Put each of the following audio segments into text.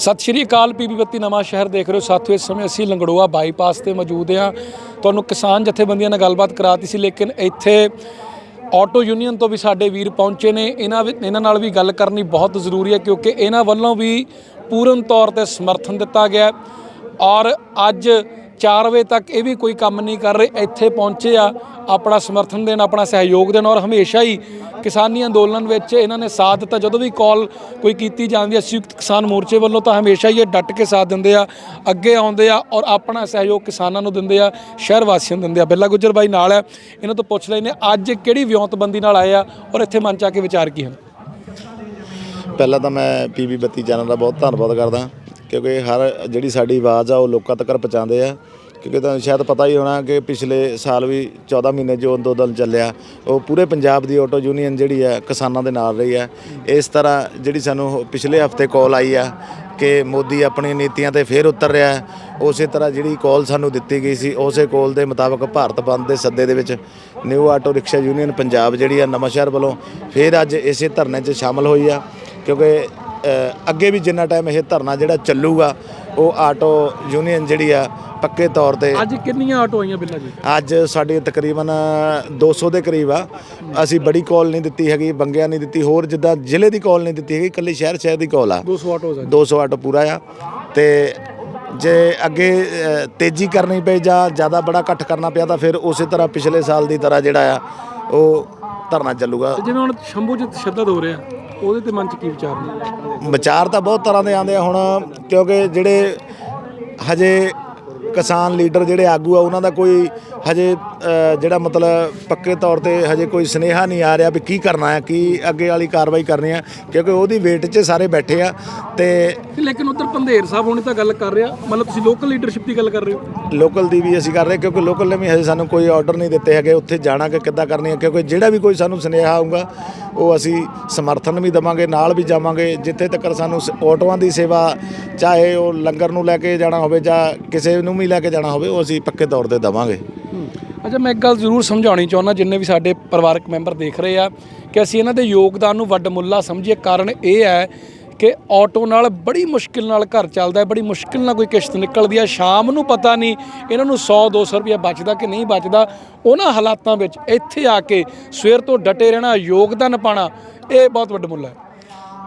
ਸਤਿ ਸ਼੍ਰੀ ਅਕਾਲ ਪੀਬੀ ਬੱਤੀ ਨਵਾਂ ਸ਼ਹਿਰ ਦੇਖ ਰਹੇ ਹੋ। ਸਾਥੀਓ, ਇਸ ਸਮੇਂ ਅਸੀਂ ਲੰਗੜੋਆ ਬਾਈਪਾਸ ਤੇ ਮੌਜੂਦ ਹਾਂ। ਤੁਹਾਨੂੰ ਕਿਸਾਨ ਜਥੇਬੰਦੀਆਂ ਨਾਲ ਗੱਲਬਾਤ ਕਰਾਤੀ ਸੀ, ਲੇਕਿਨ ਇੱਥੇ ਆਟੋ ਯੂਨੀਅਨ ਤੋਂ ਵੀ ਸਾਡੇ ਵੀਰ ਪਹੁੰਚੇ ਨੇ। ਇਹਨਾਂ ਵੀ- ਇਹਨਾਂ ਨਾਲ ਵੀ ਗੱਲ ਕਰਨੀ ਬਹੁਤ ਜ਼ਰੂਰੀ ਹੈ, ਕਿਉਂਕਿ ਇਹਨਾਂ ਵੱਲੋਂ ਵੀ ਪੂਰਨ ਤੌਰ ਤੇ ਸਮਰਥਨ ਦਿੱਤਾ ਗਿਆ ਔਰ ਅੱਜ 4 ਵਜੇ ਤੱਕ ਇਹ ਵੀ ਕੋਈ ਕੰਮ ਨਹੀਂ ਕਰ ਰਹੇ, ਇੱਥੇ ਪਹੁੰਚੇ ਆ, ਆਪਣਾ ਸਮਰਥਨ ਦੇਣ, ਆਪਣਾ ਸਹਿਯੋਗ ਦੇਣ ਔਰ ਹਮੇਸ਼ਾ ਹੀ ਕਿਸਾਨੀ ਅੰਦੋਲਨ ਵਿੱਚ ਇਹਨਾਂ ਨੇ ਸਾਥ ਦਿੱਤਾ। ਜਦੋਂ ਵੀ ਕਾਲ ਕੋਈ ਕੀਤੀ ਜਾਂਦੀ ਹੈ ਸੰਯੁਕਤ ਕਿਸਾਨ ਮੋਰਚੇ ਵੱਲੋਂ ਤਾਂ ਹਮੇਸ਼ਾ ਹੀ ਇਹ ਡਟ ਕੇ ਸਾਥ ਦਿੰਦੇ ਆ, ਅੱਗੇ ਆਉਂਦੇ ਆ ਔਰ ਆਪਣਾ ਸਹਿਯੋਗ ਕਿਸਾਨਾਂ ਨੂੰ ਦਿੰਦੇ ਆ, ਸ਼ਹਿਰ ਵਾਸੀਆਂ ਨੂੰ ਦਿੰਦੇ ਆ। ਬਿੱਲਾ ਗੁੱਜਰ ਬਾਈ ਨਾਲ ਹੈ ਇਹਨਾਂ ਤੋਂ ਪੁੱਛ ਲੈਨੇ ਅੱਜ ਕਿਹੜੀ ਵਿਉਂਤਬੰਦੀ ਨਾਲ ਆਏ ਆ ਔਰ ਇੱਥੇ ਮਨ ਚ ਆ ਕੇ ਵਿਚਾਰ ਕੀ ਹਨ? ਪਹਿਲਾਂ ਤਾਂ ਮੈਂ ਪੀਬੀ ਬੱਤੀ ਚੈਨਲ ਦਾ ਬਹੁਤ ਧੰਨਵਾਦ ਕਰਦਾ। ਕਿਉਂਕਿ ਹਰ ਜਿਹੜੀ ਸਾਡੀ ਆਵਾਜ਼ ਆ, ਉਹ ਲੋਕਾਂ ਤੱਕ ਪਹੁੰਚਾਉਂਦੇ ਆ। ਕਿਉਂਕਿ ਤੁਹਾਨੂੰ ਸ਼ਾਇਦ ਪਤਾ ਹੀ ਹੋਣਾ ਕਿ ਪਿਛਲੇ ਸਾਲ ਵੀ 14 ਮਹੀਨੇ ਜੋ ਅੰਦੋਲਨ ਚੱਲਿਆ, ਉਹ ਪੂਰੇ ਪੰਜਾਬ ਦੀ ਆਟੋ ਯੂਨੀਅਨ ਜਿਹੜੀ ਹੈ ਕਿਸਾਨਾਂ ਦੇ ਨਾਲ ਰਹੀ ਹੈ ਇਸ ਤਰ੍ਹਾਂ ਜਿਹੜੀ ਸਾਨੂੰ ਪਿਛਲੇ ਹਫ਼ਤੇ ਕਾਲ ਆਈ ਆ ਕਿ ਮੋਦੀ ਆਪਣੀ ਨੀਤੀਆਂ ਤੇ ਫੇਰ ਉਤਰ ਰਿਹਾ ਹੈ, ਉਸੇ ਤਰ੍ਹਾਂ ਜਿਹੜੀ ਕਾਲ ਸਾਨੂੰ ਦਿੱਤੀ ਗਈ ਸੀ, ਉਸੇ ਕਾਲ ਦੇ ਮੁਤਾਬਕ ਭਾਰਤ ਬੰਦ ਦੇ ਸੱਦੇ ਦੇ ਵਿੱਚ new auto rickshaw union Punjab ਜਿਹੜੀ ਆ, ਨਵਾਂਸ਼ਹਿਰ ਵੱਲੋਂ ਫੇਰ ਅੱਜ ਇਸੇ ਧਰਨੇ 'ਚ ਸ਼ਾਮਲ ਹੋਈ ਆ। ਕਿਉਂਕਿ ਅੱਗੇ ਵੀ ਜਿੰਨਾ ਟਾਈਮ ਇਹ ਧਰਨਾ ਜਿਹੜਾ ਚੱਲੂਗਾ ਉਹ ਆਟੋ ਯੂਨੀਅਨ ਜਿਹੜੀ ਆ ਪੱਕੇ ਤੌਰ ਤੇ ਅੱਜ ਕਿੰਨੀਆਂ ਆਟੋ ਆਈਆਂ ਬਿੱਲਾ ਜੀ? ਅੱਜ ਸਾਡੀ ਤਕਰੀਬਨ 200 ਦੇ ਕਰੀਬ ਆ। ਅਸੀਂ ਬੜੀ ਕਾਲ ਨਹੀਂ ਦਿੱਤੀ ਹੈਗੀ ਬੰਗਿਆਂ ਨਹੀਂ ਦਿੱਤੀ ਹੋਰ ਜਿੱਦਾਂ ਜ਼ਿਲ੍ਹੇ ਦੀ ਕਾਲ ਨਹੀਂ ਦਿੱਤੀ ਹੈਗੀ ਇਕੱਲੀ ਸ਼ਹਿਰ ਸ਼ਹਿਰ ਦੀ ਕਾਲ ਆ। 200 ਆਟੋਜ਼ ਆ 200 ਆਟੋ ਪੂਰਾ ਆ। ਤੇ ਜੇ ਅੱਗੇ ਤੇਜ਼ੀ ਕਰਨੀ ਪਈ ਜਾਂ ਜ਼ਿਆਦਾ ਬੜਾ ਇਕੱਠ ਕਰਨਾ ਪਿਆ ਤਾਂ ਫਿਰ ਉਸੇ ਤਰ੍ਹਾਂ ਪਿਛਲੇ ਸਾਲ ਦੀ ਤਰ੍ਹਾਂ ਜਿਹੜਾ ਆ ਉਹ ਧਰਨਾ ਚੱਲੂਗਾ। ਜਿਵੇਂ ਹੁਣ ਸ਼ੰਭੂ ਚ ਤਸ਼ੱਦਦ ਹੋ ਰਿਹਾ ਉਹਦੇ ਤੇ ਮਨ ਚ ਕੀ ਵਿਚਾਰ ਨੇ? ਵਿਚਾਰ ਤਾਂ ਬਹੁਤ ਤਰ੍ਹਾਂ ਦੇ ਆਉਂਦੇ ਆ ਹੁਣ, ਕਿਉਂਕਿ ਜਿਹੜੇ ਹਜੇ ਕਿਸਾਨ ਲੀਡਰ ਜਿਹੜੇ ਆਗੂ ਆ, ਉਹਨਾਂ ਦਾ ਕੋਈ ਹਜੇ ਜਿਹੜਾ ਮਤਲਬ ਪੱਕੇ ਤੌਰ ਤੇ ਹਜੇ ਕੋਈ ਸਨੇਹਾ ਨਹੀਂ ਆ ਰਿਹਾ ਵੀ ਕੀ ਕਰਨਾ ਹੈ ਕੀ ਅੱਗੇ ਵਾਲੀ ਕਾਰਵਾਈ ਕਰਨੀ ਹੈ ਕਿਉਂਕਿ ਉਹਦੀ ਵੇਟ 'ਚ ਸਾਰੇ ਬੈਠੇ ਆ ਤੇ ਤੇ ਲੇਕਿਨ ਉਧਰ ਪੰਧੇਰ ਸਾਹਿਬ ਹੁਣੇ ਤਾਂ ਗੱਲ ਕਰ ਰਿਹਾ ਮਤਲਬ ਤੁਸੀਂ ਲੋਕਲ ਲੀਡਰਸ਼ਿਪ ਦੀ ਗੱਲ ਕਰ ਰਹੇ ਹੋ? ਲੋਕਲ ਦੀ ਵੀ ਅਸੀਂ ਕਰ ਰਹੇ ਕਿਉਂਕਿ ਲੋਕਲ ਨੇ ਵੀ ਹਜੇ ਸਾਨੂੰ ਕੋਈ ਆਰਡਰ ਨਹੀਂ ਦਿੱਤੇ ਹੈਗੇ ਉੱਥੇ ਜਾਣਾ ਕਿ ਕਿੱਦਾਂ ਕਰਨੀ ਹੈ ਕਿਉਂਕਿ ਜਿਹੜਾ ਵੀ ਕੋਈ ਸਾਨੂੰ ਸੁਨੇਹਾ ਆਊਗਾ ਉਹ ਅਸੀਂ ਸਮਰਥਨ ਵੀ ਦਵਾਂਗੇ ਨਾਲ ਵੀ ਜਾਵਾਂਗੇ ਜਿੱਥੇ ਤੱਕ ਸਾਨੂੰ ਸ- ਆਟੋਆਂ ਦੀ ਸੇਵਾ ਚਾਹੇ ਉਹ ਲੰਗਰ ਨੂੰ ਲੈ ਕੇ ਜਾਣਾ ਹੋਵੇ ਜਾਂ ਕਿਸੇ ਨੂੰ ਵੀ ਲੈ ਕੇ ਜਾਣਾ ਹੋਵੇ ਉਹ ਅਸੀਂ ਪੱਕੇ ਤੌਰ ਤੇ ਦਵਾਂਗੇ। ਅੱਛਾ, ਮੈਂ ਇੱਕ ਗੱਲ ਜ਼ਰੂਰ ਸਮਝਾਉਣੀ ਚਾਹੁੰਦਾ, ਜਿੰਨੇ ਵੀ ਸਾਡੇ ਪਰਿਵਾਰਕ ਮੈਂਬਰ ਦੇਖ ਰਹੇ ਆ, ਕਿ ਅਸੀਂ ਇਹਨਾਂ ਦੇ ਯੋਗਦਾਨ ਨੂੰ ਵੱਡ ਮੁੱਲਾ ਸਮਝੀਏ। ਕਾਰਨ ਇਹ ਹੈ ਕਿ ਆਟੋ ਨਾਲ ਬੜੀ ਮੁਸ਼ਕਿਲ ਨਾਲ ਘਰ ਚੱਲਦਾ ਹੈ, ਬੜੀ ਮੁਸ਼ਕਿਲ ਨਾਲ ਕੋਈ ਕਿਸ਼ਤ ਨਿਕਲਦੀ ਹੈ। ਸ਼ਾਮ ਨੂੰ ਪਤਾ ਨਹੀਂ ਇਹਨਾਂ ਨੂੰ 100 200 ਰੁਪਏ ਬਚਦਾ ਕਿ ਨਹੀਂ ਬਚਦਾ। ਉਹਨਾਂ ਹਾਲਾਤਾਂ ਵਿੱਚ ਇੱਥੇ ਆ ਕੇ ਸਵੇਰ ਤੋਂ ਡਟੇ ਰਹਿਣਾ, ਯੋਗਦਾਨ ਪਾਣਾ ਇਹ ਬਹੁਤ ਵੱਡਾ ਮੁੱਲ ਹੈ।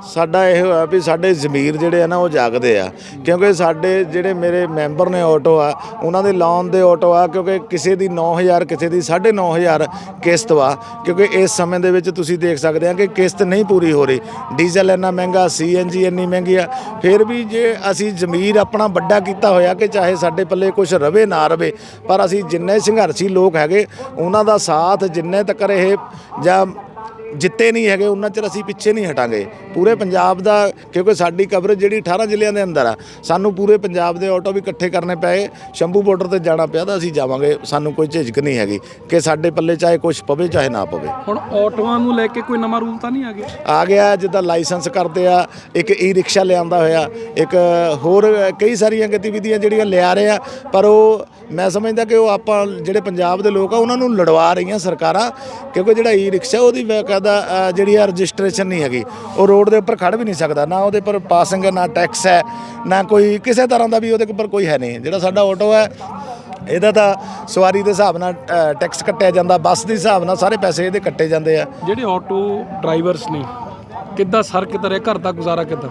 ਸਾਡਾ ਇਹ ਹੋਇਆ ਵੀ ਸਾਡੇ ਜ਼ਮੀਰ ਜਿਹੜੇ ਆ ਨਾ ਉਹ ਜਾਗਦੇ ਆ। ਕਿਉਂਕਿ ਸਾਡੇ ਜਿਹੜੇ ਮੇਰੇ ਮੈਂਬਰ ਨੇ ਆਟੋ ਆ, ਉਹਨਾਂ ਦੇ ਲੋਨ ਦੇ ਆਟੋ ਆ, ਕਿਉਂਕਿ ਕਿਸੇ ਦੀ 9000 ਕਿਸੇ ਦੀ 9500 ਕਿਸ਼ਤ ਵਾ। ਕਿਉਂਕਿ ਇਸ ਸਮੇਂ ਦੇ ਵਿੱਚ ਤੁਸੀਂ ਦੇਖ ਸਕਦੇ ਆ ਕਿ ਕਿਸ਼ਤ ਨਹੀਂ ਪੂਰੀ ਹੋ ਰਹੀ। ਡੀਜ਼ਲ ਇੰਨਾ ਮਹਿੰਗਾ, ਸੀਐਨਜੀ ਇੰਨੀ ਮਹਿੰਗੀ ਆ। ਫਿਰ ਵੀ ਜੇ ਅਸੀਂ ਜ਼ਮੀਰ ਆਪਣਾ ਵੱਡਾ ਕੀਤਾ ਹੋਇਆ ਕਿ ਚਾਹੇ ਸਾਡੇ ਪੱਲੇ ਕੁਝ ਰਵੇ, ਨਾ ਰਵੇ, ਪਰ ਅਸੀਂ ਜਿੰਨੇ ਸੰਘਰਸ਼ੀ ਲੋਕ ਹੈਗੇ, ਉਹਨਾਂ ਦਾ ਸਾਥ ਜਿੰਨੇ ਤੱਕ ਇਹ ਜਾਂ ਜਿੱਤੇ ਨਹੀਂ ਹੈਗੇ ਉਹਨਾਂ ਚਿਰ ਅਸੀਂ ਪਿੱਛੇ ਨਹੀਂ ਹਟਾਂਗੇ। ਪੂਰੇ ਪੰਜਾਬ ਦਾ ਕਿਉਂਕਿ ਸਾਡੀ ਕਵਰੇਜ ਜਿਹੜੀ 18 ਜ਼ਿਲ੍ਹਿਆਂ ਦੇ ਅੰਦਰ ਆ ਸਾਨੂੰ ਪੂਰੇ ਪੰਜਾਬ ਦੇ ਆਟੋ ਵੀ ਇਕੱਠੇ ਕਰਨੇ ਪਏ ਸ਼ੰਭੂ ਬਾਰਡਰ ਤੇ ਜਾਣਾ ਪਿਆ ਤਾਂ ਅਸੀਂ ਜਾਵਾਂਗੇ ਸਾਨੂੰ ਕੋਈ ਝਿਜਕ ਨਹੀਂ ਹੈਗੀ ਕਿ ਸਾਡੇ ਪੱਲੇ ਚਾਹੇ ਕੁਝ ਪਵੇ ਚਾਹੇ ਨਾ ਪਵੇ। ਹੁਣ ਆਟੋਆਂ ਨੂੰ ਲੈ ਕੇ ਕੋਈ ਨਵਾਂ ਰੂਲ ਤਾਂ ਨਹੀਂ ਆ ਗਿਆ? ਆ ਗਿਆ ਜਿੱਦਾਂ ਲਾਇਸੈਂਸ ਕਰਦੇ ਆ ਇੱਕ ਈ ਰਿਕਸ਼ਾ ਲਿਆਂਦਾ ਹੋਇਆ ਇੱਕ ਹੋਰ ਕਈ ਸਾਰੀਆਂ ਗਤੀਵਿਧੀਆਂ ਜਿਹੜੀਆਂ ਲਿਆ ਰਹੇ ਆ ਪਰ ਉਹ ਮੈਂ ਸਮਝਦਾ ਕਿ ਉਹ ਆਪਾਂ ਜਿਹੜੇ ਪੰਜਾਬ ਦੇ ਲੋਕ ਆ, ਉਹਨਾਂ ਨੂੰ ਲੜਵਾ ਰਹੀਆਂ ਸਰਕਾਰਾਂ, ਕਿਉਂਕਿ ਜਿਹੜਾ ਈ ਰਿਕਸ਼ਾ ਉਹਦੀ ਬਕਾਇਦਾ ਜਿਹੜੀ ਆ ਰਜਿਸਟ੍ਰੇਸ਼ਨ ਨਹੀਂ ਹੈਗੀ, ਉਹ ਰੋਡ ਦੇ ਉੱਪਰ ਖੜ ਵੀ ਨਹੀਂ ਸਕਦਾ, ਨਾ ਉਹਦੇ ਪਰ ਪਾਸਿੰਗ ਹੈ, ਨਾ ਟੈਕਸ ਹੈ, ਨਾ ਕੋਈ ਕਿਸੇ ਤਰ੍ਹਾਂ ਦਾ ਵੀ ਉਹਦੇ ਉੱਪਰ ਕੋਈ ਹੈ ਨਹੀਂ। ਜਿਹੜਾ ਸਾਡਾ ਆਟੋ ਹੈ, ਇਹਦਾ ਤਾਂ ਸਵਾਰੀ ਦੇ ਹਿਸਾਬ ਨਾਲ ਟੈਕਸ ਕੱਟਿਆ ਜਾਂਦਾ, ਬੱਸ ਦੇ ਹਿਸਾਬ ਨਾਲ ਸਾਰੇ ਪੈਸੇ ਇਹਦੇ ਕੱਟੇ ਜਾਂਦੇ ਆ। ਜਿਹੜੇ ਆਟੋ ਡਰਾਈਵਰਸ ਨੇ, ਕਿੱਦਾਂ, ਸਰ ਕਿੱਦਾਂ ਰਿਹਾ ਘਰ ਦਾ ਗੁਜ਼ਾਰਾ ਕਿੱਦਾਂ?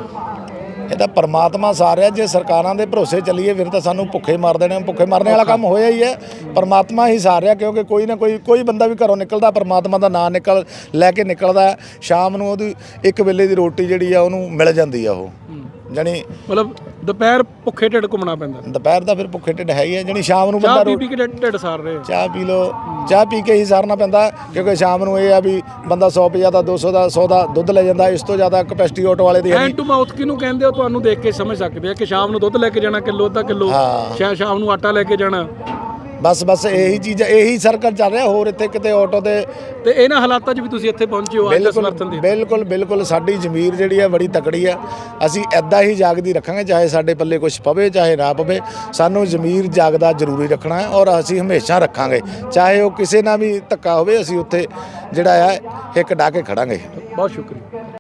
ਇਹ ਤਾਂ ਪਰਮਾਤਮਾ ਸਾਰਿਆ ਜੇ ਸਰਕਾਰਾਂ ਦੇ ਭਰੋਸੇ ਚੱਲੀਏ ਫਿਰ ਤਾਂ ਸਾਨੂੰ ਭੁੱਖੇ ਮਾਰ ਦੇਣੇ, ਭੁੱਖੇ ਮਰਨੇ ਵਾਲਾ ਕੰਮ ਹੋਇਆ ਹੀ ਹੈ। ਪਰਮਾਤਮਾ ਹੀ ਸਾਰਿਆ ਕਿਉਂਕਿ ਕੋਈ ਨਾ ਕੋਈ ਕੋਈ ਬੰਦਾ ਵੀ ਘਰੋਂ ਨਿਕਲਦਾ, ਪਰਮਾਤਮਾ ਦਾ ਨਾਂ ਨਿਕਲ, ਲੈ ਕੇ ਨਿਕਲਦਾ ਸ਼ਾਮ ਨੂੰ ਉਹਦੀ ਇੱਕ ਵੇਲੇ ਦੀ ਰੋਟੀ ਜਿਹੜੀ ਆ, ਉਹਨੂੰ ਮਿਲ ਜਾਂਦੀ ਆ ਉਹ। ਜਾਣੀ ਮਤਲਬ ਦੁਪਹਿਰ ਭੁੱਖੇ ਢਿੱਡ ਘੁੰਮਣਾ ਪੈਂਦਾ ਦੁਪਹਿਰ ਦਾ ਫਿਰ ਭੁੱਖੇ ਢਿੱਡ ਹੈ ਹੀ ਹੈ ਜਾਣੀ ਸ਼ਾਮ ਨੂੰ ਚਾਹ ਬੰਦਾ ਪੀ ਰੋ- ਪੀ ਕੇ ਢਿੱਡ ਢਿੱਡ ਸਾਰ ਰਹੇ ਆ। ਚਾਹ ਪੀ ਲੋ ਚਾਹ ਪੀ ਕੇ ਹੀ ਸਾਰਨਾ ਪੈਂਦਾ ਕਿਉਂਕਿ ਸ਼ਾਮ ਨੂੰ ਇਹ ਆ ਵੀ ਬੰਦਾ 100 ਰੁਪਈਆ ਦਾ 200 ਦਾ 100 ਦਾ ਦੁੱਧ ਲੈ ਜਾਂਦਾ ਇਸ ਤੋਂ ਜ਼ਿਆਦਾ ਕਪੈਸਿਟੀ ਆਟੋ ਵਾਲੇ ਦੀ ਹੈ ਨਹੀਂ ਹੈਂਡ ਟੂ ਮਾਊਥ ਕਿਹਨੂੰ ਕਹਿੰਦੇ ਹੋ ਤੁਹਾਨੂੰ ਦੇਖ ਕੇ ਸਮਝ ਸਕਦੇ ਆ ਕਿ ਸ਼ਾਮ ਨੂੰ ਦੁੱਧ ਲੈ ਕੇ ਜਾਣਾ ਕਿਲੋ ਅੱਧਾ ਕਿਲੋ ਹਾਂ। ਸ਼ਾਇਦ ਸ਼ਾਮ ਨੂੰ ਆਟਾ ਲੈ ਕੇ ਜਾਣਾ ਬਸ ਬਸ ਇਹੀ ਚੀਜ਼ ਇਹੀ ਸਰਕਲ ਚੱਲ ਰਿਹਾ ਹੋਰ ਇੱਥੇ ਕਿਤੇ ਆਟੋ ਦੇ ਤੇ ਇਹਨਾਂ ਹਾਲਾਤਾਂ 'ਚ ਵੀ ਤੁਸੀਂ ਇੱਥੇ ਪਹੁੰਚੇ ਹੋ ਅੱਜ ਦਾ ਸਮਰਥਨ ਦੇ ਬਿਲਕੁਲ ਬਿਲਕੁਲ ਸਾਡੀ ਜ਼ਮੀਰ ਜਿਹੜੀ ਆ ਬੜੀ ਤਕੜੀ ਆ ਅਸੀਂ ਐਦਾਂ ਹੀ ਜਾਗਦੀ ਰੱਖਾਂਗੇ ਚਾਹੇ ਸਾਡੇ ਪੱਲੇ ਕੁਝ ਪਵੇ ਚਾਹੇ ਨਾ ਪਵੇ ਸਾਨੂੰ ਜ਼ਮੀਰ ਜਾਗਦਾ ਜ਼ਰੂਰੀ ਰੱਖਣਾ ਹੈ ਔਰ ਅਸੀਂ ਹਮੇਸ਼ਾ ਰੱਖਾਂਗੇ। ਚਾਹੇ ਉਹ ਕਿਸੇ ਨਾਲ ਵੀ ਧੱਕਾ ਹੋਵੇ ਅਸੀਂ ਉੱਥੇ ਜਿਹੜਾ ਆ ਇੱਕ ਡਾ ਕੇ ਖੜਾਂਗੇ। ਬਹੁਤ ਸ਼ੁਕਰੀਆ।